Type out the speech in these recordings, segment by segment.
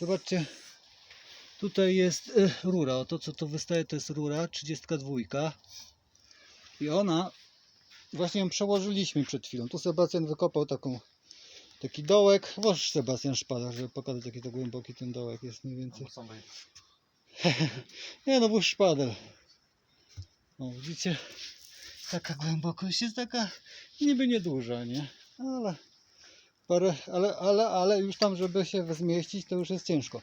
Zobaczcie, tutaj jest y, rura. O to co tu wystaje to jest rura 32. I ona, właśnie ją przełożyliśmy przed chwilą. Tu Sebastian wykopał taką, taki dołek. Włoż Sebastian szpada, żeby pokazać jaki to głęboki ten dołek jest mniej więcej. Nie no, włóż szpadel. O, widzicie? Taka głębokość jest taka niby nieduża, nie? Ale parę, ale, ale, ale już tam, żeby się zmieścić, to już jest ciężko.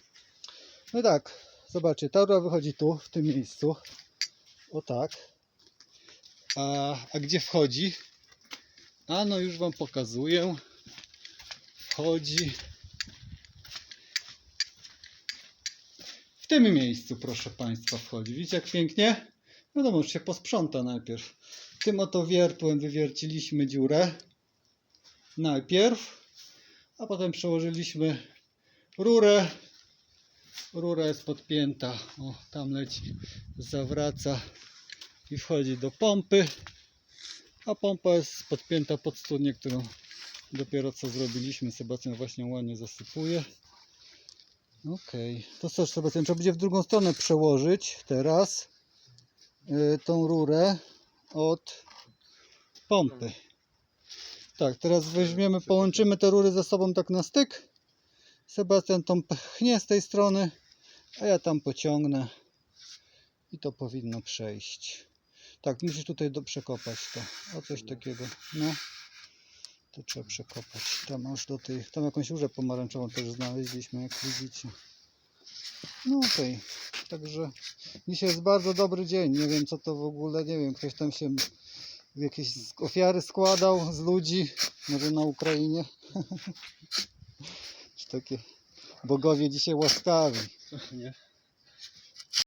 No i tak, zobaczcie, ta rura wychodzi tu, w tym miejscu. O tak. A, a gdzie wchodzi? A no już Wam pokazuję. Wchodzi w tym miejscu, proszę Państwa, wchodzi. Widzicie jak pięknie? Wiadomo, już się posprząta najpierw. Tym oto wiertłem wywierciliśmy dziurę. Najpierw, a potem przełożyliśmy rurę. Rura jest podpięta. O, tam leci, zawraca i wchodzi do pompy. A pompa jest podpięta pod studnię, którą dopiero co zrobiliśmy. Sebastian właśnie ładnie zasypuje. Okej, to co Sebastian, trzeba będzie w drugą stronę przełożyć teraz y, tą rurę od pompy. Tak, teraz weźmiemy, połączymy te rury ze sobą tak na styk. Sebastian tą pchnie z tej strony, a ja tam pociągnę i to powinno przejść. Tak, musisz tutaj do, przekopać to. O coś takiego. No. To trzeba przekopać. Tam aż do tej. Tam jakąś różę pomarańczową też znaleźliśmy, jak widzicie. No okej. Także dzisiaj jest bardzo dobry dzień. Nie wiem co to w ogóle, nie wiem, ktoś tam się jakieś ofiary składał z ludzi, może na Ukrainie. Czy takie bogowie dzisiaj łaskawi. Nie.